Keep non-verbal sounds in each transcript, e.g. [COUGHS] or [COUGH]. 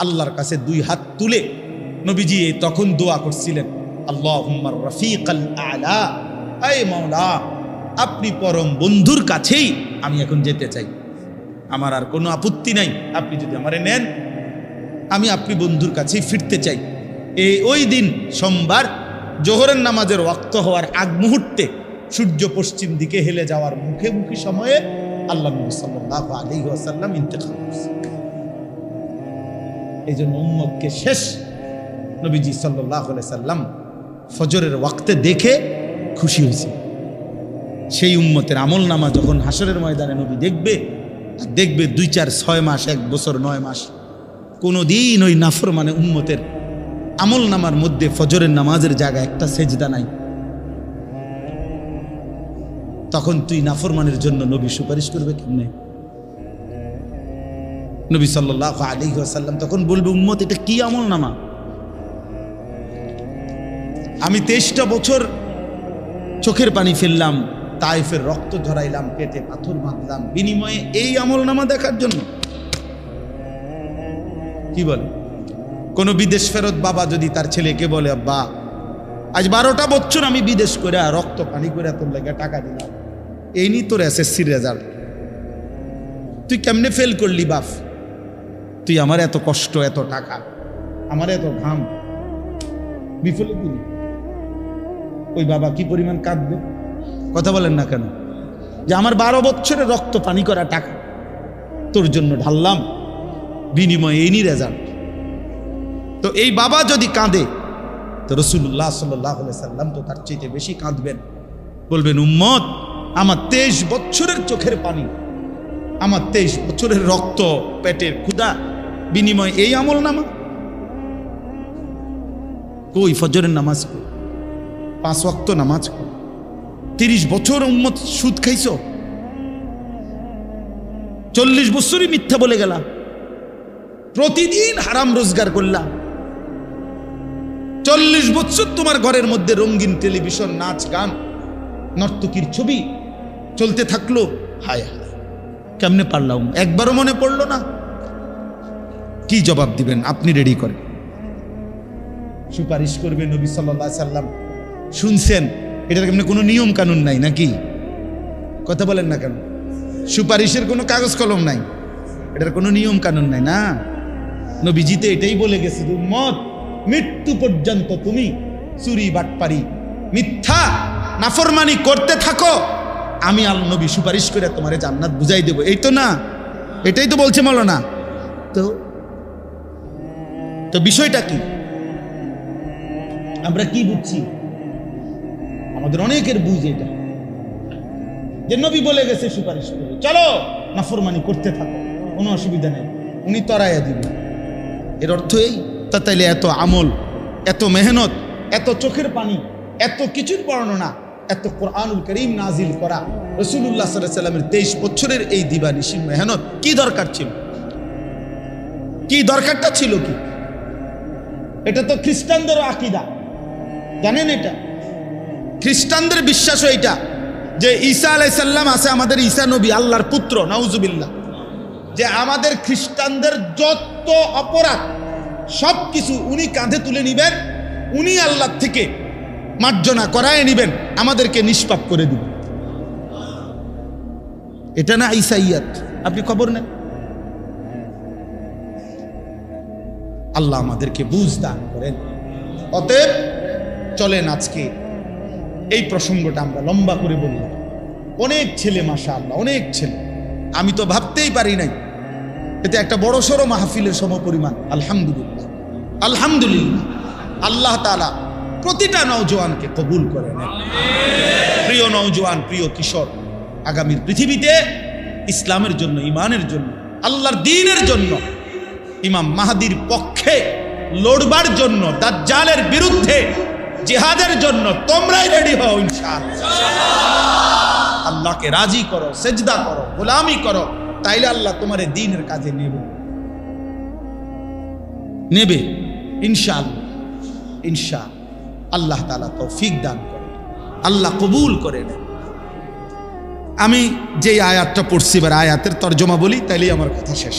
আল্লাহর কাছে দুই হাত তুলে নবীজি তখন দোয়া করছিলেন আল্লাহ রফিক আলা। আপনি পরম বন্ধুর কাছেই আমি এখন যেতে চাই। আমার আর কোনো আপত্তি নাই, আপনি যদি আমারে নেন, আমি আপনি বন্ধুর কাছেই ফিরতে চাই। এই ওই দিন সোমবার জোহরের নামাজের ওয়াক্ত হওয়ার আগ মুহূর্তে সূর্য পশ্চিম দিকে হেলে যাওয়ার মুখে মুখে সময়ে আল্লাহ নবী সাল্লাহ আলী আসাল্লাম ইন্তেখাল এই জন্য উম্মতকে শেষ নবীজি সাল্লাহ সাল্লাম ফজরের ওয়াক্তে দেখে খুশি হয়েছে। সেই উম্মতের আমল নামা যখন হাসরের ময়দানে নবী দেখবে, আর দেখবে দুই চার ছয় মাস, এক বছর নয় মাস কোনো দিন ওই নাফর মানে উম্মতের আমল নামার মধ্যে ফজরের নামাজের জায়গা একটা সেজদা নাই। তখন তুই নাফরমানের জন্য নবী সুপারিশ করবে কেমনে? নবী সাল্লাহ আলী আসাল্লাম তখন বলবে, উম্মত, এটা কি আমল নামা? আমি তেইশটা বছর চোখের পানি ফেললাম তাইফের রক্ত ঝরাইলাম, পেটে পাথর বাঁধলাম বিনিময়ে এই আমল নামা দেখার জন্য। কি বলে? কোনো বিদেশ ফেরত বাবা যদি তার ছেলেকে বলে, আব্বা, আজ বারোটা বছর আমি বিদেশ করে রক্ত, পানি করে তোর লেগে টাকা দিলাম। এই নি তোর এসএসসির রেজাল্ট তুই কেমনে ফেল করলি বাপ? তুই আমার এত কষ্ট, এত টাকা, আমার এত ঘাম, বিফলে দিলি। ওই বাবা কি পরিমাণ কাঁদবে? কথা বলেন না কেন? যে আমার বারো বছরের রক্ত পানি করা টাকা, তোর জন্য ঢাললাম, বিনিময়ে নি রেজাল্ট। তো এই বাবা যদি কাঁদে, তো রসুল্লাহ সাল্লাহ সাল্লাম তো তার চাইতে বেশি কাঁদবেন। বলবেন, উম্মত, আমার তেইশ বছরের চোখের পানি, আমার তেইশ বছরের রক্ত পেটের ক্ষুদা বিনিময় এই আমল নামা? কই ফজরের নামাজ? কই পাঁচ ওয়াক্ত নামাজ? কই তিরিশ বছর উম্মত সুদ খাইছ? চল্লিশ বছরই মিথ্যা বলে গেলাম প্রতিদিন হারাম রোজগার করলাম চল্লিশ বছর তোমার ঘরের মধ্যে রঙিন টেলিভিশন, নাচ, গান, নর্তকীর ছবি চলতে থাকল। হায় হায়। কেমনে পারলাম? একবারও মনে পড়ল না? কি জবাব দিবেন? আপনি রেডি করেন সুপারিশ করবে নবী সাল্লাহ সাল্লাম। শুনছেন? এটার কেমনে কোনো নিয়ম কানুন নাই নাকি? কথা বলেন না কেন? সুপারিশের কোনো কাগজ কলম নাই। এটার কোনো নিয়ম কানুন নাই না? নবীজিতে এটাই বলে গেছে মত মৃত্যু পর্যন্ত তুমি চুরি, বাটপারি, মিথ্যা, নাফরমানি করতে থাকো। আমি আল নবী সুপারিশ করে তোমারে জান্নাত বুঝাই দেব। এই তো না। এটাই তো বলছে না তো তো বিষয়টা কি? আমরা কি বুঝছি? আমাদের অনেকের বুঝ এটা। যে নবী বলে গেছে সুপারিশ করে। চলো নাফরমানি করতে থাকো, কোনো অসুবিধা নেই। উনি তরাইয়া দিবেন। এর অর্থ এই, তা তাইলে এত আমল, এত মেহনত, এত চোখের পানি, এত কিছুর বর্ণনা, এত কোরআনুল করিম নাজিল করা রসুল্লাহ সাল্লাহ সাল্লামের তেইশ বছরের এই দিবানিশির মেহনত কি দরকার ছিল? কি দরকারটা ছিল কি? এটা তো খ্রিস্টানদেরও আকিদা। জানেন এটা? খ্রিস্টানদের বিশ্বাসও এটা যে ঈসা আলাইসাল্লাম আছে আমাদের ঈসা নবী, আল্লাহর পুত্র, নাউজুবিল্লাহ। যে আমাদের খ্রিস্টানদের যত অপরাধ সব কিছু উনি কাঁধে তুলে নিবেন, উনি আল্লাহ থেকে মার্জনা করায় নিবেন, আমাদেরকে নিষ্পাপ করে দিবেন। এটা না ইসাইয়াত আপনি খবর নেন। আল্লাহ আমাদেরকে বুঝ দান করেন। অতএব চলেন আজকে এই প্রসঙ্গটা আমরা লম্বা করে বললাম। অনেক ছেলে মাসা আল্লাহ অনেক ছেলে। আমি তো ভাবতেই পারি নাই। এতে একটা বড় সড়ো মাহফিলের সম পরিমাণ আলহামদুলিল্লাহ। আলহামদুলিল্লাহ, আল্লাহ তালা প্রতিটা নৌজওয়ানকে কবুল করে নেন। প্রিয় নৌজওয়ান প্রিয় কিশোর, আগামীর পৃথিবীতে ইসলামের জন্য ইমানের জন্য, আল্লাহর দিনের জন্য ইমাম মাহাদির পক্ষে লড়বার জন্য দাজ্জালের বিরুদ্ধে জিহাদের জন্য তোমরাই রেডি হও, ইনশাআল্লাহ। আল্লাহকে রাজি করো, সেজদা করো, গোলামি করো, তাইলে আল্লাহ তোমার দিনের কাজে নেবে। নেবে ইনশাল ইনশা আল্লাহ তালা তৌফিক দান করে, আল্লাহ কবুল করে নেন আমি যে আয়াতটা পড়ছি, এবার আয়াতের তর্জমা বলি, তাইলেই আমার কথা শেষ।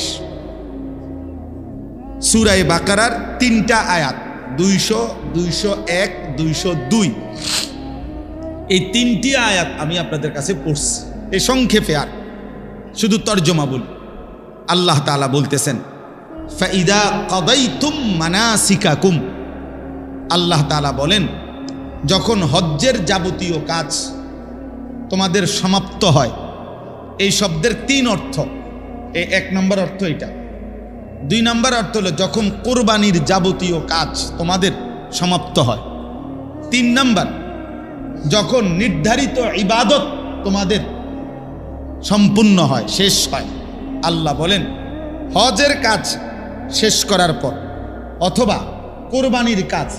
সুরাই বাকারার তিনটা আয়াত, দুইশো দুইশো এক, দুইশো দুই। এই তিনটি আয়াত আমি আপনাদের কাছে পড়ছি। এই সংক্ষেপে আর, শুধু তর্জমা বলি। আল্লাহ তাআলা বলতেছেন, ফাইদা কদাইতুম মানাসিকাকুম। আল্লাহ তাআলা বলেন, যখন হজ্জের যাবতীয় কাজ তোমাদের সমাপ্ত হয়, এই শব্দের তিন অর্থ। এই এক নম্বর অর্থ এটা। দুই নম্বর অর্থ হলো, যখন কোরবানির যাবতীয় কাজ তোমাদের সমাপ্ত হয়। তিন নম্বর, যখন নির্ধারিত ইবাদত তোমাদের সম্পূর্ণ হয়, শেষ হয়। আল্লাহ বলেন, হজের কাজ শেষ করার পর, অথবা কোরবানির কাজ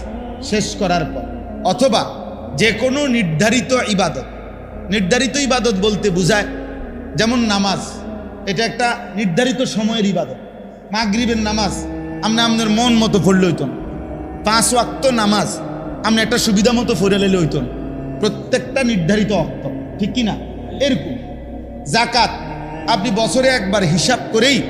শেষ করার পর, অথবা যে কোনো নির্ধারিত ইবাদত নির্ধারিত ইবাদত বলতে বোঝায়, যেমন নামাজ, এটা একটা নির্ধারিত সময়ের ইবাদত। মাগরিবের নামাজ আপনি আপনার মন মতো পড়লে হইত না। পাঁচ ওয়াক্ত নামাজ আপনি একটা সুবিধা মতো ফরে লেলে হইত না। প্রত্যেকটা নির্ধারিত অক্ত ঠিক কি না? এরকম। জাকাত আপনি বছরে একবার হিসাব করেই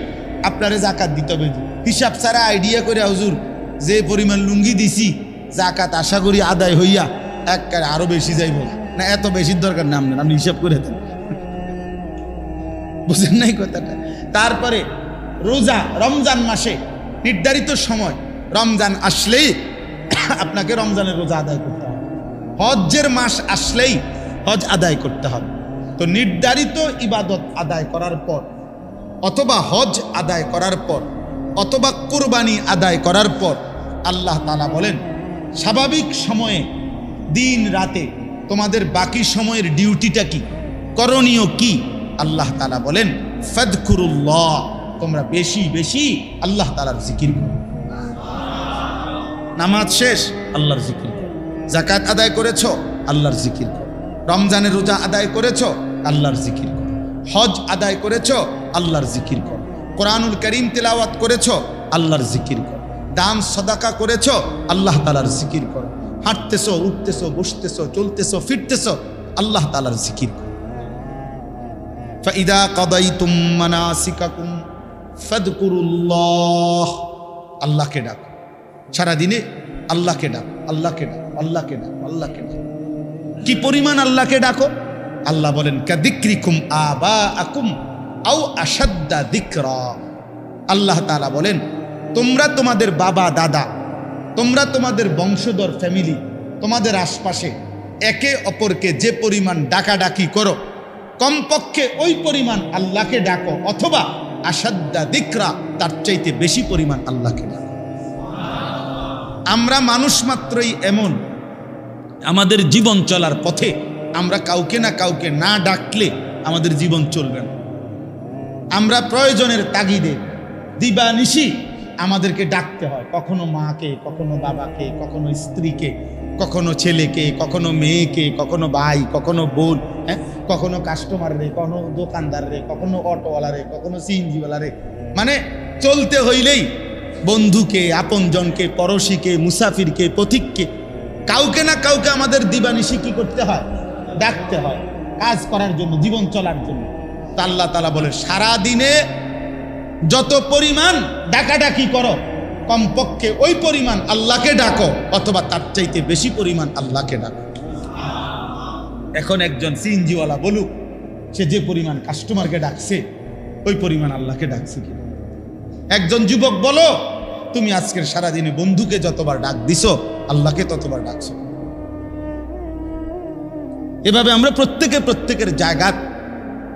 আপনারে জাকাত দিতে হবে। হিসাব ছাড়া আইডিয়া করে, হুজুর, যে পরিমাণ লুঙ্গি দিছি জাকাত আশা করি আদায় হইয়া এক আরও বেশি যাইব। না, এত বেশির দরকার না আপনার আপনি হিসাব করে দেন। [LAUGHS] বুঝেন নাই কথাটা? তারপরে রোজা রমজান মাসে নির্ধারিত সময় রমজান আসলেই [COUGHS] আপনাকে রমজানের রোজা আদায় করতে হবে। হজ্জের মাস আসলেই হজ আদায় করতে হবে। তো নির্ধারিত ইবাদত আদায় করার পর, অথবা হজ আদায় করার পর, অথবা কোরবানি আদায় করার পর আল্লাহ তালা বলেন, স্বাভাবিক সময়ে দিন রাতে তোমাদের বাকি সময়ের ডিউটিটা কি? করণীয় কি? আল্লাহ তালা বলেন, ফদকুরুল্লাহ। তোমরা বেশি বেশি আল্লাহ তালার জিকির করো নামাজ শেষ আল্লাহর জিকির করো জাকাত আদায় করেছো আল্লাহর জিকির করো রমজানের রোজা আদায় করেছো আল্লাহর জিকির করো হজ আদায় করেছো আল্লাহর জিকির করো কোরআনুল করিম তেলাওয়াত করেছো আল্লাহর জিকির করো দান সদাকা করেছো আল্লাহ তালার জিকির করো হাঁটতেছো উঠতেছো বসতেছো চলতেছো ফিরতেছো আল্লাহ তালার জিকির করো فإذا قضيتم مناسككم ফদকুরুল্লাহ। আল্লাহকে ডাক। সারাদিনে আল্লাহকে ডাক আল্লাহকে ডাক আল্লাহকে ডাক আল্লাহকে ডাক। কি পরিমাণ আল্লাহকে ডাকো? আল্লাহ বলেন, কাদিক্রিকুম আবা আকুম আও আসাদ্দা দিক্র। আল্লাহ তালা বলেন, তোমরা তোমাদের বাবা, দাদা, তোমরা তোমাদের বংশধর, ফ্যামিলি, তোমাদের আশপাশে একে অপরকে যে পরিমাণ ডাকাডাকি করো, কমপক্ষে ওই পরিমাণ আল্লাহকে ডাকো, অথবা আসাদ্দা দিকরা, তার চাইতে বেশি পরিমাণ আল্লাহকে ডাকো। আমরা মানুষ মাত্রই এমন। আমাদের জীবন চলার পথে আমরা কাউকে না কাউকে না ডাকলে আমাদের জীবন চলবে না। আমরা প্রয়োজনের তাগিদে, দিবানিশি আমাদেরকে ডাকতে হয়। কখনো মাকে, কখনো বাবাকে, কখনো স্ত্রীকে কখনো ছেলেকে, কখনো মেয়েকে, কখনো ভাই, কখনো বোন হ্যাঁ? কখনো কাস্টমার রে, কখনো দোকানদার রে, কখনো অটোওয়ালা রে, কখনো সিএনজিওয়ালা রে। মানে চলতে হইলেই বন্ধুকে, আপনজনকে, পড়শিকে, মুসাফিরকে, পথিককে, কাউকে না কাউকে আমাদের দিবানিশি কি করতে হয়? ডাকতে হয়। কাজ করার জন্য, জীবন চলার জন্য। আল্লাহ তালা বলে সারা দিনে যত পরিমাণ ডাকাডাকি করো কমপক্ষে ওই পরিমাণ আল্লাহকে ডাকো, অথবা তার চাইতে বেশি পরিমাণ আল্লাহকে ডাকো। এখন একজন সিএনজিওয়ালা বলুক, সে যে পরিমাণ কাস্টমারকে ডাকছে, ওই পরিমাণ আল্লাহকে ডাকছে কি একজন যুবক বলো, তুমি আজকের সারাদিনে বন্ধুকে যতবার ডাক দিছো, আল্লাহকে ততবার ডাকছো এভাবে আমরা প্রত্যেকে প্রত্যেকের জায়গা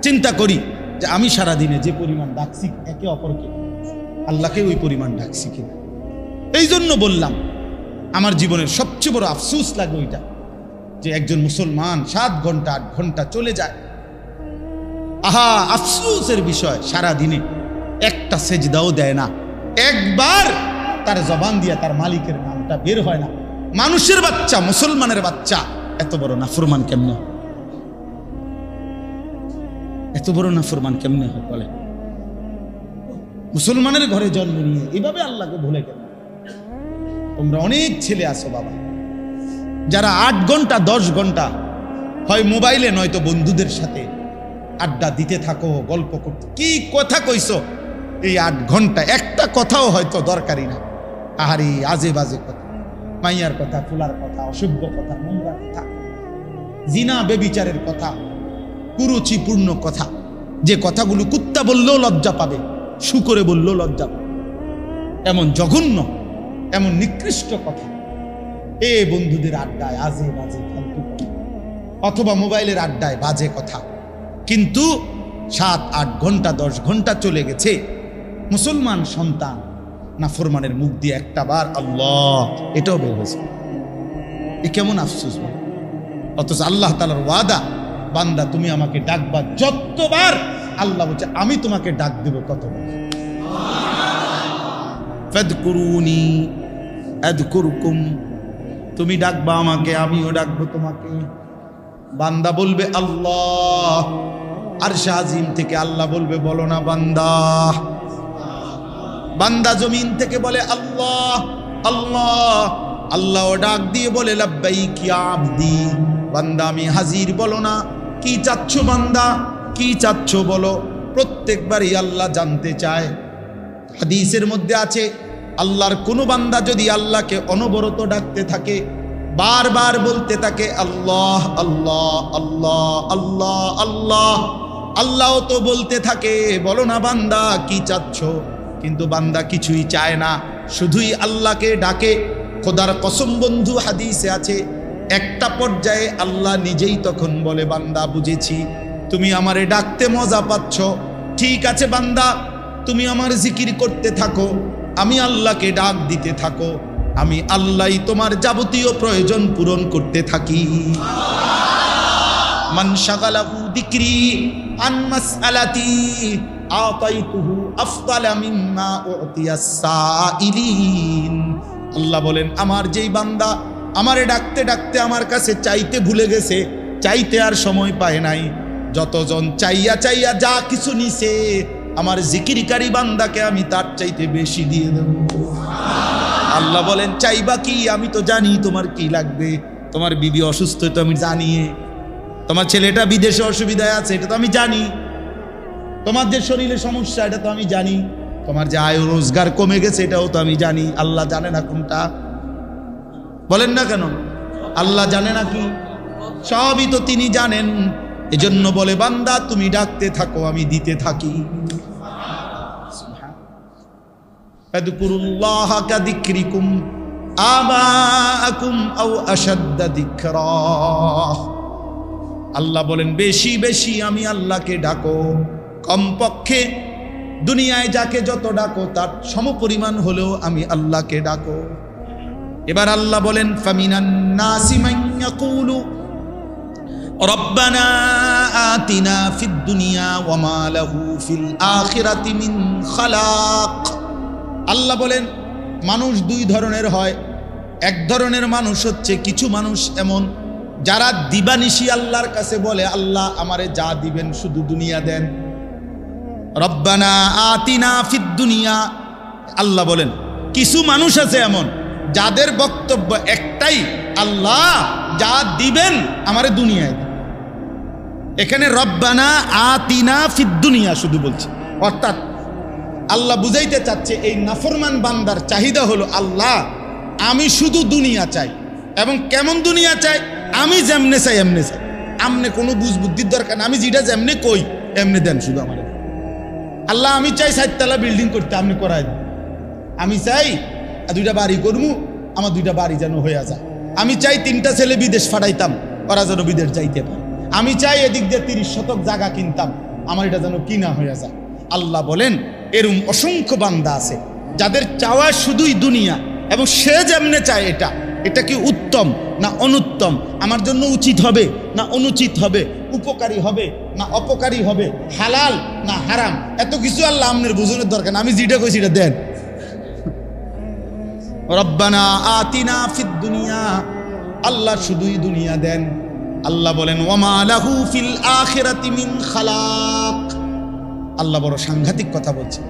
চিন্তা করি যে আমি সারাদিনে যে পরিমাণ ডাকছি, একে অপরকে আল্লাহকে ওই পরিমাণ ডাকছি কিনা? এই জন্য বললাম, আমার জীবনের সবচেয়ে বড় আফসুস লাগে ওইটা যে একজন মুসলমান সাত ঘণ্টা, আট ঘণ্টা চলে যায়। আহা, আফসুসের বিষয় সারা দিনে একটা সেজদাও দেয় না। একবার তার জবান দিয়া তার মালিকের নামটা বের হয় না। মানুষের বাচ্চা, মুসলমানের বাচ্চা, এত বড় নাফরমান কেমনে এত বড় নাফরমান কেমনে হয় বলে মুসলমানের ঘরে জন্ম নিয়ে, এভাবে আল্লাহকে ভুলে গেল। তোমরা অনেক ছেলে আছো বাবা, যারা আট ঘণ্টা, দশ ঘণ্টা, হয় মোবাইলে নয়তো বন্ধুদের সাথে আড্ডা দিতে থাকো, গল্প করতে, কি কথা কইছো? এই আট ঘণ্টা, একটা কথাও হয়তো দরকারি না। আহারি, আজে বাজে কথা। মাইয়ার কথা, ফুলার কথা, অসভ্য কথা, নোংরা কথা, জিনা বেবিচারের কথা, কুরুচিপূর্ণ কথা, যে কথাগুলো কুত্তা বললেও লজ্জা পাবে। শুকরে বললেও লজ্জা এমন জঘন্য, এমন নিকৃষ্ট কথা। এ বন্ধুদের আড্ডায় আজে বাজে ফালতু অথবা মোবাইলের আড্ডায় বাজে কথা। কিন্তু সাত, আট ঘণ্টা, দশ ঘণ্টা চলে গেছে। মুসলমান সন্তান না ফরমানের মুখ দিয়ে একটা বার, আল্লাহ, এটাও বের হয়েছে। এ কেমন আফসোস? অথচ আল্লাহ তালার ওয়াদা, বান্দা তুমি আমাকে ডাকবা যতবার আল্লাহ বলছে, আমি তোমাকে ডাক দেব আদকুরকুম, তুমি ডাকবা আমাকে, আমিও ডাকবো তোমাকে। বান্দা বলবে, আল্লাহ। আর শাহজিম থেকে আল্লাহ বলবে, বলো না বান্দা। বান্দা জমিন থেকে বলে, আল্লাহ আল্লাহ। আল্লাহ ডাক দিয়ে বলে লাব্বাই কি আবদি। বান্দা, আমি হাজির, বলো না। কি চাচ্ছ বান্দা? কি চাচ্ছ বলো? প্রত্যেকবারই আল্লাহ জানতে চায়। হাদিসের মধ্যে আছে, আল্লাহর কোনো বান্দা যদি আল্লাহকে অনবরত ডাকতে থাকে, বারবার বলতে থাকে, আল্লাহ আল্লাহ আল্লাহ আল্লাহ আল্লাহ। আল্লাহ তো বলতে থাকে, বলো না বান্দা, কি চাচ্ছ? কিন্তু বান্দা কিছুই চায় না। শুধুই আল্লাহকে ডাকে। খোদার কসম বন্ধু, হাদিসে আছে, একটা পর্যায়ে আল্লাহ নিজেই তখন বলে, বান্দা, বুঝেছি। তুমি আমারে ডাকতে মজা পাচ্ছ। ঠিক আছে বান্দা, তুমি আমার জিকির করতে থাকো, আমি আল্লাহকে ডাক দিতে থাকো, আমি আল্লাহই তোমার যাবতীয় প্রয়োজন পূরণ করতে থাকি। আল্লাহ বলেন, আমার যেই বান্দা আমারে ডাকতে ডাকতে আমার কাছে চাইতে ভুলে গেছে, চাইতে আর সময় পায় নাই। যতজন চাইয়া চাইয়া যা কিছু নিছে, আমার জিকিরকারী বান্দাকে আমি তার চাইতে বেশি দিয়ে দেব। আল্লাহ বলেন, চাইবা কি? আমি তো জানি তোমার কি লাগবে। তোমার বিবি অসুস্থ তো আমি জানি। তোমার ছেলেটা বিদেশে অসুবিধায় আছে, এটা তো আমি জানি। তোমার যে শরীরে সমস্যা, এটা তো আমি জানি। তোমার যে আয় রোজগার কমে গেছে, এটাও তো আমি জানি। আল্লাহ জানে না কোনটা। বলেন না কেন? আল্লাহ জানে না কি? সবই তো তিনি জানেন। এজন্য বলে, বান্দা, তুমি ডাকতে থাকো, আমি দিতে থাকি। আল্লাহ বলেন, বেশি বেশি আমি আল্লাহকে ডাকো। কমপক্ষে দুনিয়ায় যাকে যত ডাকো, তার সমপরিমাণ হলেও আমি আল্লাহকে ডাকো। এবার আল্লাহ বলেন, ফামিনান নাসি মান ইয়াকুলু রব্বানা আতিনা ফিদ দুনিয়া ওয়া মা লাহু খালাক। আল্লাহ বলেন, মানুষ দুই ধরনের হয়। এক ধরনের মানুষ হচ্ছে কিছু মানুষ এমন, যারা দিবানিশি আল্লাহর কাছে বলে, আল্লাহ আমারে যা দিবেন শুধু দুনিয়া দেন। রব্বানা আতিনা ফিদ দুনিয়া। আল্লাহ বলেন, কিছু মানুষ আছে এমন, যাদের বক্তব্য একটাই, আল্লাহ যা দিবেন আমারে দুনিয়ায় দেন। এখানে রব্বানা আতিনা ফিদ দুনিয়া শুধু বলছে। অর্থাৎ আল্লাহ বুঝাইতে চাচ্ছে, এই নাফরমান বান্দার চাহিদা হলো আল্লাহ, আমি শুধু দুনিয়া চাই। এবং কেমন দুনিয়া চাই? আমি যেমনে চাই, এমনে চাই। আমনে কোনো বুঝ বুদ্ধির দরকার আমি যেটা যেমনে কই, এমনি দেন শুধু আমার। আল্লাহ, আমি চাই সাততলা বিল্ডিং করতে, আপনি করাই আমি চাই দুইটা বাড়ি করব আমার দুইটা বাড়ি যেন হয়ে যায়। আমি চাই তিনটা ছেলে বিদেশ ফাটাইতাম, ওরা যেন বিদেশ যাইতে পারে। আমি চাই এদিক দিয়ে তিরিশ শতক জায়গা কিনতাম। আমার এটা যেন কিনা হয়ে যায়। আল্লাহ বলেন, এরম অসংখ্য বান্দা আছে, যাদের চাওয়া শুধুই দুনিয়া, এবং সে যেমনে চায় এটা এটা কি উত্তম না অনুত্তম? আমার জন্য উচিত হবে না অনুচিত হবে? উপকারী হবে না অপকারী হবে? হালাল না হারাম? এত কিছু আল্লাহ আমনের বুঝনের দরকার না। আমি যেটা কইছি সেটা দেন। রব্বানা আতিনা ফিদ দুনিয়া। আল্লাহ শুধুই দুনিয়া দেন। আল্লাহ বলেন ফিল খালাক। আল্লাহ বড় সাংঘাতিক কথা বলছে।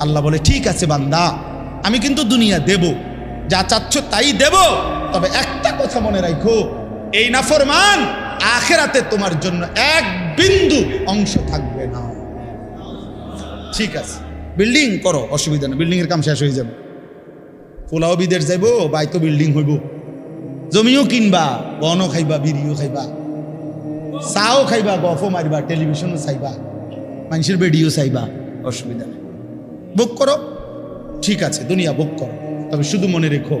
আল্লাহ বলে, ঠিক আছে বান্দা, আমি কিন্তু দুনিয়া দেব। যা চাচ্ছ তাই দেব। তবে একটা কথা মনে রাখো, এই নাফরমান আখেরাতে তোমার জন্য এক বিন্দু অংশ থাকবে না। ঠিক আছে, বিল্ডিং করো, অসুবিধা নেই বিল্ডিংয়ের কাম শেষ হয়ে যাবে। পোলাও বিদেশ যাইব বাই তো বিল্ডিং হইব। জমিও কিনবা বনও খাইবা বিড়িও খাইবা। চাও খাইবা গফও মারিবা টেলিভিশনও চাইবা মানুষের বেডিও চাইবা। অসুবিধা নেই। বুক করো? ঠিক আছে দুনিয়া বুক করো। তবে শুধু মনে রেখো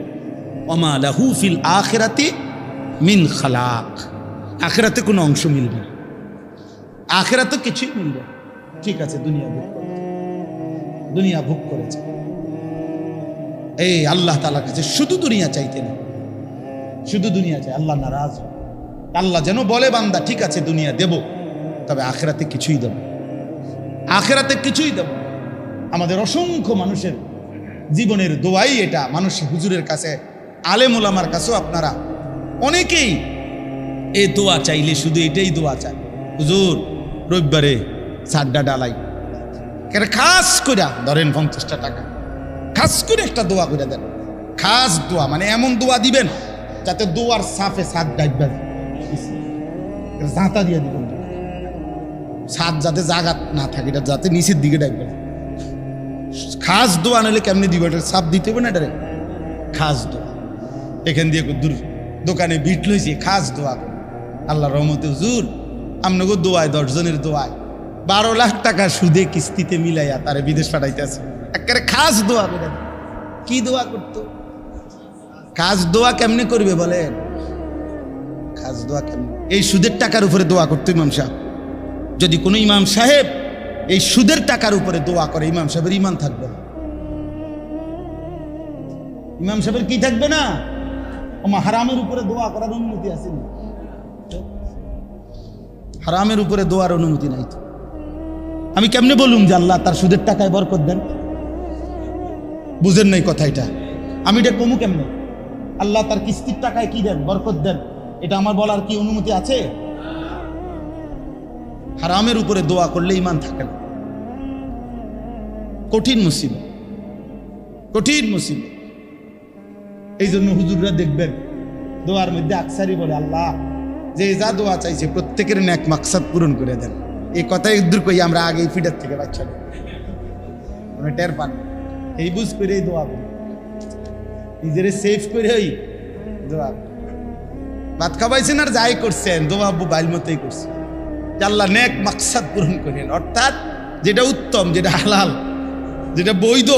অমা লাহু ফিল আখেরাতে মিন খালাক। আখেরাতে কোনো অংশ মিলবে না। আখেরাতে কিছুই মিলবে ঠিক আছে দুনিয়া ভোগ দুনিয়া ভোগ করেছে। এই আল্লাহ তালার কাছে শুধু দুনিয়া চাইতে না। শুধু দুনিয়া চাই আল্লাহ নারাজ। আল্লাহ যেন বলে, বান্দা, ঠিক আছে, দুনিয়া দেব, তবে আখেরাতে কিছুই দেব আখেরাতে কিছুই দেব আমাদের অসংখ্য মানুষের জীবনের দোয়াই এটা। মানুষ হুজুরের কাছে, আলেম ওলামার কাছেও আপনারা অনেকেই এ দোয়া চাইলে শুধু এটাই দোয়া চায়। হুজুর, রবিবারে সাড্ডা ডালাই। খাস করে ধরেন পঞ্চাশটা টাকা। খাস করে একটা দোয়া করে দেন। খাস দোয়া মানে এমন দোয়া দিবেন যাতে দোয়ার সাফে সাত ডাইবা জাঁতা দিয়ে দিবেন সাত যাতে জাগাত না থাকে, এটা যাতে নিচের দিকে ডাইবে খাস দোয়া নিলে কেমনি দিবে? এটা সাপ দিতে হবে না এটা খাস দোয়া। এখান দিয়ে দূর দোকানে বিট লইছি, খাস দোয়া। আল্লাহ রহমতে হুজুর আপনাকে দোয়ায়, দশজনের দোয়ায়। বারো লাখ টাকা সুদে কিস্তিতে মিলাইয়া তারে বিদেশ পাঠাইতেছে। একেবারে খাস দোয়া করে। কি দোয়া করতো? খাস দোয়া কেমনে করবে বলেন? খাস দোয়া কেমনে? এই সুদের টাকার উপরে দোয়া করতো ইমাম সাহেব। যদি কোনো ইমাম সাহেব এই সুদের টাকার উপরে দোয়া করে, ইমাম সাহেবের ইমান থাকবে না। ইমাম সাহেবের কি থাকবে না? ওমা হারামের উপরে দোয়া করার অনুমতি আছে না? হারামের উপরে দোয়ার অনুমতি নাই তো। আমি কেমনে বলুম যে আল্লাহ তার সুদের টাকায় বরকত দেন? বুঝেন নাই কথা এটা আমি এটা কমু কেমনে? আল্লাহ তার কিস্তির টাকায় কি দেন? বরকত দেন। এটা আমার বলার কি অনুমতি আছে? হারামের উপরে দোয়া করলে ইমান থাকে না। কঠিন মুসিবত। কঠিন মুসিবত। এই জন্য হুজুররা দেখবেন, দোয়ার মধ্যে আকসারি বলে, আল্লাহ, যে যা দোয়া চাইছে প্রত্যেকের ন্যাক মাকসাদ পূরণ করে দেন। এই কথাই দূর করি আমরা আগে ফিডার থেকে বাচ্চা। টের পান এই বুঝ করেই দোয়া করি। নিজেরে সেফ করে ওই ভাত খাবাইছেন আর যাই করছেন আব্বু বাইল মতোই করছে। যে আল্লাহ নেক মাকসাদ পূরণ করেন। অর্থাৎ যেটা উত্তম, যেটা হালাল, যেটা বৈধ,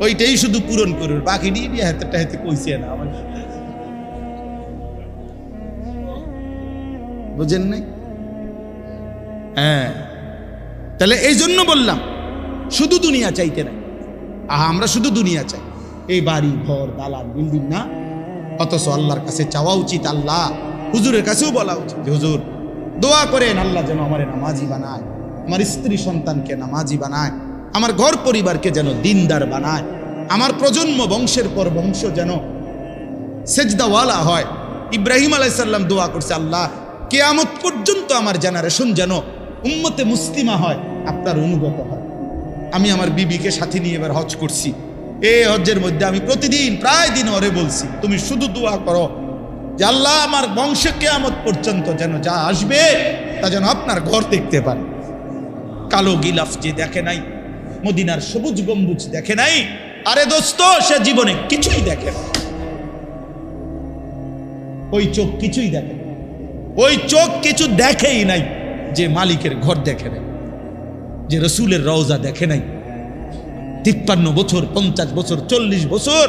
ওইটাই শুধু পূরণ করবে বাকি দিয়ে দিয়ে হাতেরটা হাতে কইছে না আমার। বুঝেন নাই? হ্যাঁ। তাহলে এই জন্য বললাম, শুধু দুনিয়া চাইতে নাই। আহা, আমরা শুধু দুনিয়া চাই। এই বাড়ি, ঘর, দালান, বিল্ডিং না? অথচ আল্লাহর কাছে চাওয়া উচিত আল্লাহ। হুজুরের কাছেও বলা উচিত হুজুর, দোয়া করেন আল্লাহ যেন আমার নামাজি বানায়, আমার স্ত্রী সন্তানকে নামাজি বানায়, আমার ঘর পরিবারকে যেন দিনদার বানায়, আমার প্রজন্ম বংশের পর বংশ যেন সেজদাওয়ালা হয়। ইব্রাহিম আলাইসাল্লাম দোয়া করছে, আল্লাহ, কেয়ামত পর্যন্ত আমার জেনারেশন যেন উম্মতে মুসলিমা হয়, আপনার অনুগত হয়। আমি আমার বিবিকে সাথে নিয়ে এবার হজ করছি। এই হজ্জের মধ্যে আমি প্রতিদিন প্রায় দিন ওরে বলছি, তুমি শুধু দোয়া করো যে আল্লাহ আমার বংশে কেয়ামত পর্যন্ত যেন যা আসবে তা যেন আপনার ঘর দেখতে পারে কালো গিলাফ যে দেখে নাই, মদিনার সবুজ গম্বুজ দেখে নাই, আরে দোস্ত, সে জীবনে কিছুই দেখে না ওই চোখ কিছুই দেখে। ওই চোখ কিছু দেখেই নাই যে মালিকের ঘর দেখে নাই, যে রসুলের রওজা দেখে নাই তিপ্পান্ন বছর, পঞ্চাশ বছর, চল্লিশ বছর,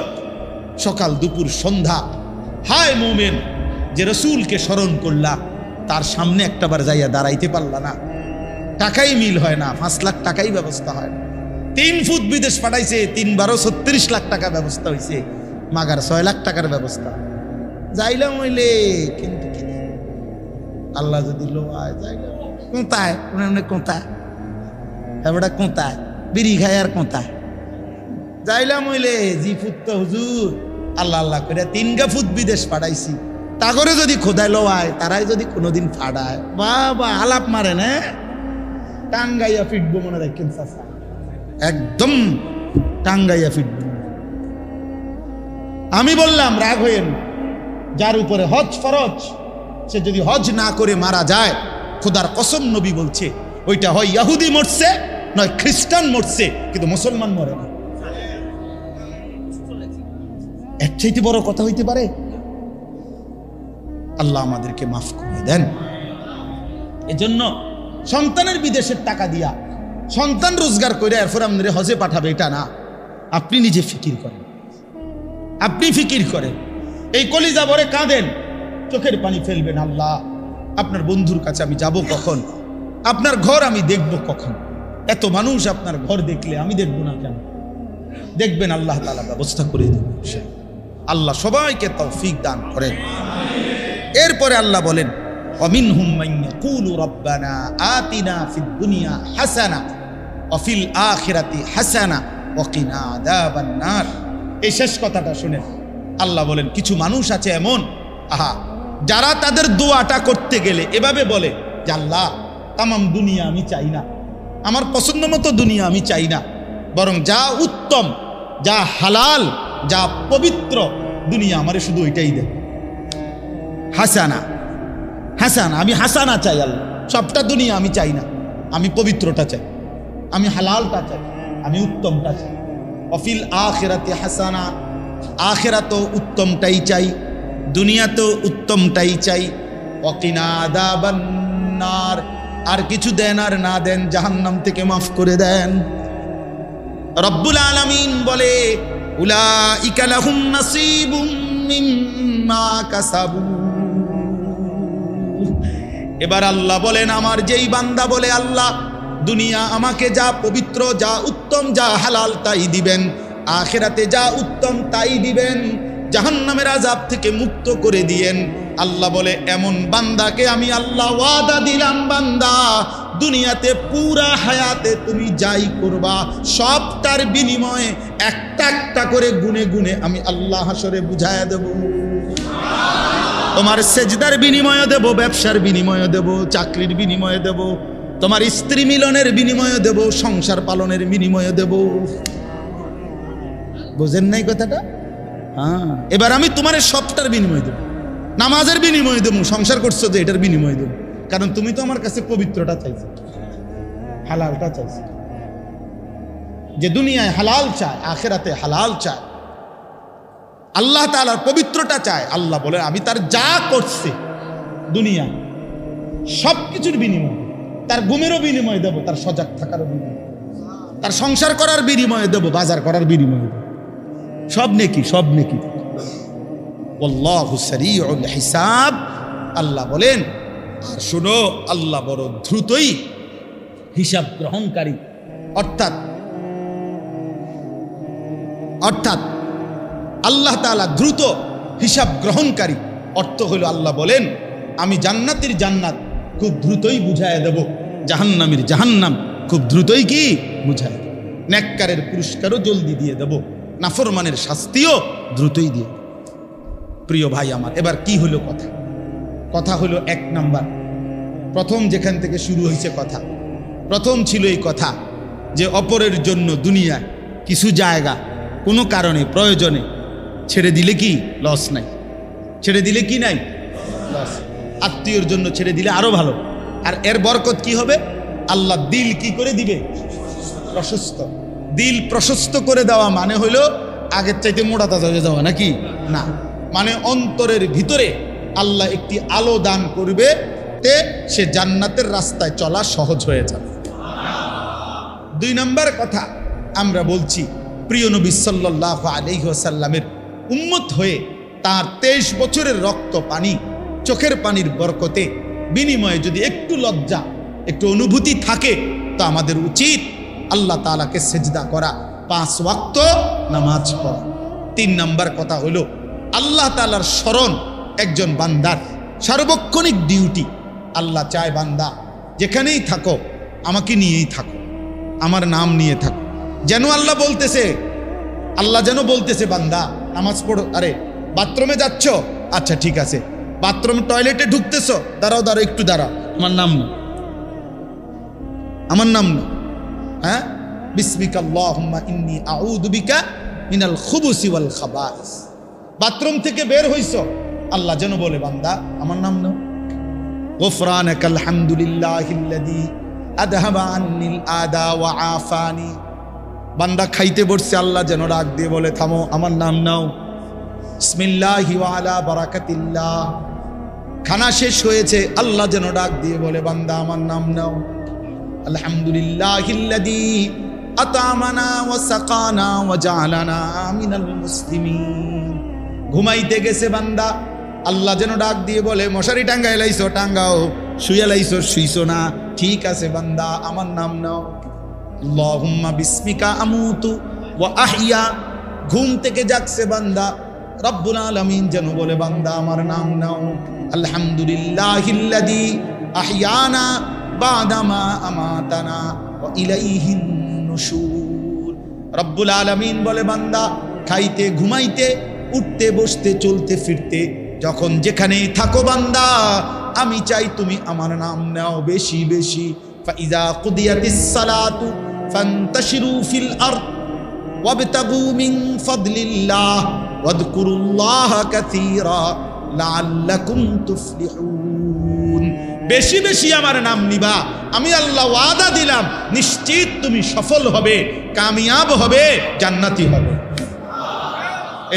সকাল, দুপুর, সন্ধ্যা। হায় মোমেন, যে রসুলকে স্মরণ করলা, তার সামনে একটাবার যাইয়া দাঁড়াইতে পারলা না। টাকাই মিল হয় না, পাঁচ লাখ টাকাই ব্যবস্থা হয়। না তিন ফুট বিদেশ পাঠাইছে, তিনবারও ছত্রিশ লাখ টাকা ব্যবস্থা হয়েছে মাগার ছয় লাখ টাকার ব্যবস্থা। যাইলাম হইলে কিন্তু আল্লাহ যদি লো আয় যাইলাম। কোথায়? কোথায়? এবারটা কোথায়? বিড়ি খায় আর কোথায়? যাইলাম হইলে, জি ফুট তো হুজুর। আল্লাহ আল্লাহ করে তিন গা ফুট বিদেশ পাঠাইছি। তা করে যদি খোদায় লোয়ায় তারাই যদি কোনোদিন ফাড়ায়। বাবা, আলাপ মারে না? টাঙ্গাইয়া ফিটবো মনে রাখেন চাচা। একদম টাঙ্গাইয়া ফিটবো। আমি বললাম, রাগ হইয়েন, যার উপরে হজ ফরজ, সে যদি হজ না করে মারা যায়, খোদার কসম নবী বলছে, ওইটা হয় ইয়াহুদি মরছে, নয় খ্রিস্টান মরছে, কিন্তু মুসলমান মরে না। চাইতে বড় কথা হইতে পারে? আল্লাহ আমাদেরকে মাফ করে দেন। এজন্য সন্তানের বিদেশের টাকা দিয়া সন্তান রোজগার করে এরপর আপনাদের হজে পাঠাবে, এটা না। আপনি নিজে ফিকির করেন। আপনি ফিকির করেন। এই কলিজা ভরে কাঁদেন, চোখের পানি ফেলবেন আল্লাহ। আপনার বন্ধুর কাছে আমি যাব কখন? আপনার ঘর আমি দেখব কখন? এত মানুষ আপনার ঘর দেখলে আমি দেখব না কেন? দেখবেন আল্লাহ তালা ব্যবস্থা করে দেবেন আল্লাহ সবাইকে তৌফিক দান করেন। এরপরে আল্লাহ বলেন, অমিনহুম মাইয়াকুলু রব্বানা আতিনা ফিদ দুনিয়া হাসানা অফিল আখিরাতি হাসানা ওকিনা আযাবান নার। এই শেষ কথাটা শুনেন। আল্লাহ বলেন, কিছু মানুষ আছে এমন, আহা, যারা তাদের দোয়াটা করতে গেলে এভাবে বলে যে, আল্লাহ, তামাম দুনিয়া আমি চাই না, আমার পছন্দ মতো দুনিয়া আমি চাই না, বরং যা উত্তম, যা হালাল, যা পবিত্র দুনিয়া আমারে শুধু ওইটাই দেয়। হাসানা। হাসানা, আমি হাসানা চাই আল্লাহ। সবটা দুনিয়া আমি চাই না। আমি পবিত্রটা চাই। আমি হালালটা চাই। আমি উত্তমটা চাই। অফিল আখেরাতে হাসানা। আখেরাতেও উত্তমটাই চাই। দুনিয়াতেও উত্তমটাই চাই। অকিনা দাবান্নার আর কিছু দেন আর না দেন জাহান্নাম থেকে মাফ করে দেন। রব্বুল আলামিন বলে এবার আল্লাহ বলেন, আমার যেই বান্দা বলে, আল্লাহ, দুনিয়া আমাকে যা পবিত্র, যা উত্তম, যা হালাল, তাই দিবেন। আখেরাতে যা উত্তম, তাই দিবেন। জাহান্নামের আজাব থেকে মুক্ত করে দিয়েন। আল্লাহ বলে, এমন বান্দাকে আমি আল্লাহ ওয়াদা দিলাম, বান্দা। দুনিয়াতে পুরা হায়াতে তুমি যাই করবা, সবটার বিনিময়ে একটা একটা করে গুনে গুনে আমি আল্লাহ হাসরে বুঝায়া দেবো। তোমার সেজদার বিনিময় দেব, ব্যবসার বিনিময় দেব, চাকরির বিনিময় দেব, তোমার স্ত্রী মিলনের বিনিময় দেব, সংসার পালনের বিনিময় দেব। বুঝেন নাই কথাটা? হ্যাঁ এবার আমি তোমার সবটার বিনিময় দেব। নামাজের বিনিময় দেবো, সংসার করছ যে এটার বিনিময় দেবো। কারণ তুমি তো আমার কাছে পবিত্রটা চাইছো। হালালটা চাইছো। যে দুনিয়ায় হালাল চায়, আখেরাতে হালাল চায়। আল্লাহ তালার পবিত্রটা চায়। আল্লাহ বলে আমি তার যা করছে দুনিয়া সব কিছুর বিনিময়, তার ঘুমেরও বিনিময় দেব, তার সজাগ থাকারও বিনিময় তার সংসার করার বিনিময় দেব, বাজার করার বিনিময় দেব। সব নেকি সব নেকি। হিসাব। আল্লাহ বলেন আর শুনো, আল্লাহ বড় দ্রুতই হিসাব গ্রহণকারী। অর্থাৎ অর্থাৎ, আল্লাহ তালা দ্রুত হিসাব গ্রহণকারী। অর্থ হলো আল্লাহ বলেন, আমি জান্নাতের জান্নাত খুব দ্রুতই বুঝায় দেব। জাহান্নামের জাহান্নাম খুব দ্রুতই কি? বুঝায় দেব। ন্যাক্কারের পুরস্কারও জলদি দিয়ে দেব। নাফরমানের শাস্তিও দ্রুতই দিয়ে প্রিয় ভাই আমার, এবার কি হলো কথা? কথা হলো এক নাম্বার। প্রথম যেখান থেকে শুরু হয়েছে কথা। প্রথম ছিল এই কথা যে অপরের জন্য দুনিয়ায় কিছু জায়গা কোনো কারণে, প্রয়োজনে ছেড়ে দিলে কি লস নাই। ছেড়ে দিলে কি নাই? লস আত্মীয়র জন্য ছেড়ে দিলে আরও ভালো। আর এর বরকত কি হবে? আল্লাহ দিল কি করে দিবে? প্রশস্ত। দিল প্রশস্ত করে দেওয়া মানে হলো আগের চাইতে মোটা তাজা হয়ে যাওয়া নাকি? না। মানে অন্তরের ভিতরে আল্লাহ একটি আলো দান করবে, তে সে জান্নাতের রাস্তায় চলা সহজ হয়ে যাবে। দুই নম্বর কথা আমরা বলছি, প্রিয় নবী সাল্লাহ আলহ্লামের উম্মত হয়ে তার তেইশ বছরের রক্ত পানি, চোখের পানির বরকতে বিনিময়ে যদি একটু লজ্জা, একটু অনুভূতি থাকে, তো আমাদের উচিত আল্লাহ তালাকে সেজদা করা, পাঁচ ওয়াক্ত নামাজ পড়া। তিন নাম্বার কথা হলো, আল্লাহ তালার স্মরণ একজন বান্দার সার্বক্ষণিক ডিউটি আল্লাহ চায় বান্দা, যেখানেই থাকো, আমাকে নিয়েই থাকো, আমার নাম নিয়ে থাকো। যেন আল্লাহ বলতেছে, আল্লাহ যেন বলতেছে, বান্দা, নামাজ পড়ো। আরে, বাথরুমে যাচ্ছ? আচ্ছা ঠিক আছে। বাথরুম টয়লেটে ঢুকতেছ? দাঁড়াও দাঁড়াও, একটু দাঁড়াও। আমার নাম না। আমার নাম না। হ্যাঁ? বিসমিকা আল্লাহুম্মা ইন্নী আউযু বিকা মিনাল খুবুসি খাবাইস। বাথরুম থেকে বের হইছ? আল্লাহ যেন বলে, বান্দা, আমার নাম নাও। গোফরানাক আলহামদুলিল্লাহিল্লাযী আদহাবা আন্নিল আদা ওয়া আফানি। বান্দা, খাইতে বসছে, আল্লাহ যেন ডাক দিয়ে বলে, থামো, আমার নাম নাও। বিসমিল্লাহি ওয়া আলা বারাকাতিল্লাহ। খানা শেষ হয়েছে, আল্লাহ যেন ডাক দিয়ে বলে, বান্দা, আমার নাম নাও। আলহামদুলিল্লাহিল্লাযী আতামানা ওয়া সাকানা ওয়া জাআলানা মিনাল মুসলিমিন। ঘুমাইতে গেছে, বান্দা। আল্লাহ যেন ডাক দিয়ে বলে, মশারি টাঙ্গাই লাইছো, টাঙ্গাও, শুয়ে লাইছো, শুইছো না। ঠিক আছে বান্দা, আমার নাম নাও। আল্লাহুম্মা বিসমিকা আমুতু ও আহিয়া। ঘুম থেকে যাচ্ছে বান্দা। রব্বুল আলামিন যেন বলে, বান্দা, আমার নাম নাও। আলহামদুলিল্লাহিল্লাযী আহিয়ানা বাদামা আমাতানা ওয়া ইলাইহিন নুশুর। রব্বুল আলামিন বলে, বান্দা, খাইতে, ঘুমাইতে, উঠতে, বসতে, চলতে, ফিরতে যখন যেখানেই থাকো বান্দা, আমি চাই তুমি আমার নাম নাও বেশি বেশি। ফাইজা কুদিয়াতিস সালাতু ফান্তাশিরু ফিল আরদ ওয়াবতাগু মিন ফাদলিল্লাহ ওয়াদকুরুল্লাহ কাসীরা লাআল্লাকুম তুফলিহুন। বেশি বেশি আমার নাম নিবা। আমি আল্লাহ ওয়াদা দিলাম, নিশ্চিত তুমি সফল হবে, কামিয়াব হবে, জান্নাতি হবে।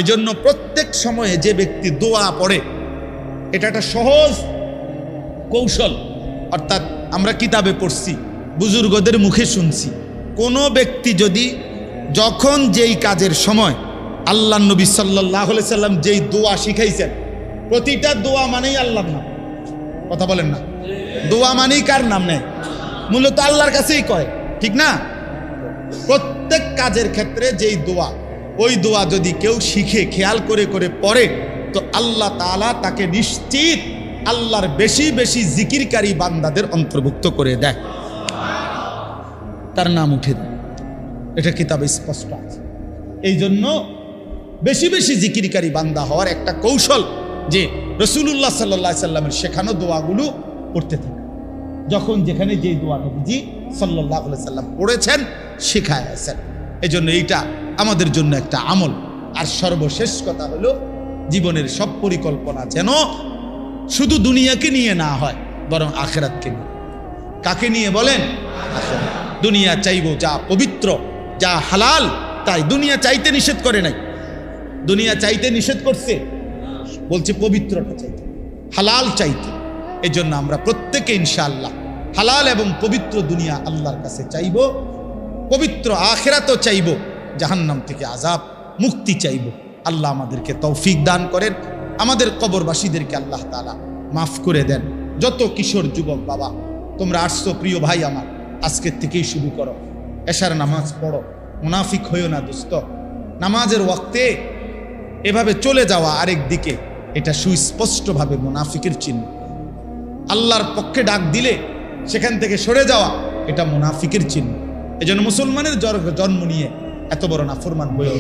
এজন্য প্রত্যেক সময়ে যে ব্যক্তি দোয়া পড়ে, এটা একটা সহজ কৌশল। অর্থাৎ আমরা কিতাবে পড়ছি, বুজুর্গদের মুখে শুনছি। কোনো ব্যক্তি যদি যখন যেই কাজের সময় আল্লাহ নবী সাল্লাহ সাল্লাম যেই দোয়া শিখাইছেন, প্রতিটা দোয়া মানেই আল্লাহর নাম। কথা বলেন না? দোয়া মানেই কার নাম নেয়? মূলত আল্লাহর কাছেই কয়, ঠিক না? প্রত্যেক কাজের ক্ষেত্রে যেই দোয়া ওই দোয়া যদি কেউ শিখে, খেয়াল করে করে পড়ে, তো আল্লাহ তাআলা তাকে নিশ্চিত আল্লাহর বেশি বেশি জিকিরকারী বান্দাদের অন্তর্ভুক্ত করে দেয়। তার নাম উঠে দেয় এটা কিতাবে স্পষ্ট আছে। এই জন্য বেশি বেশি জিকিরকারী বান্দা হওয়ার একটা কৌশল যে রসুল্লাহ সাল্লাহ সাল্লামের শেখানো দোয়াগুলো পড়তে থাকে। যখন যেখানে যে দোয়া নবীজি সাল্লাহ সাল্লাম পড়েছেন, শেখায় আছেন এই জন্য এইটা আমাদের জন্য একটা আমল। আর সর্বশেষ কথা হলো, জীবনের সব পরিকল্পনা যেন শুধু দুনিয়াকে নিয়ে না হয়, বরং আখেরাতকে নিয়ে। কাকে নিয়ে বলেন? দুনিয়া চাইব যা পবিত্র, যা হালাল, তাই দুনিয়া চাইতে নিষেধ করে নাই। দুনিয়া চাইতে নিষেধ করছে? বলছে পবিত্রটা চাইতে, হালাল চাইতে। এই জন্য আমরা প্রত্যেকে ইনশাআল্লাহ হালাল এবং পবিত্র দুনিয়া আল্লাহর কাছে চাইব, পবিত্র আখেরাতও চাইব। জাহান্নাম থেকে আজাব মুক্তি চাইব। আল্লাহ আমাদেরকে তৌফিক দান করেন। আমাদের কবরবাসীদেরকে আল্লাহ তালা মাফ করে দেন। যত কিশোর যুবক বাবা, তোমরা আসছো প্রিয় ভাই আমার, আজকের থেকেই শুরু করো। এশার নামাজ পড়ো। মুনাফিক হইও না দোস্ত। নামাজের ওয়াক্তে এভাবে চলে যাওয়া আরেক দিকে, এটা সুস্পষ্টভাবে মুনাফিকের চিহ্ন। আল্লাহর পক্ষে ডাক দিলে সেখান থেকে সরে যাওয়া, এটা মুনাফিকের চিহ্ন। এজন্য মুসলমানের জন্ম নিয়ে এত বড় নাফরমান হয়েও।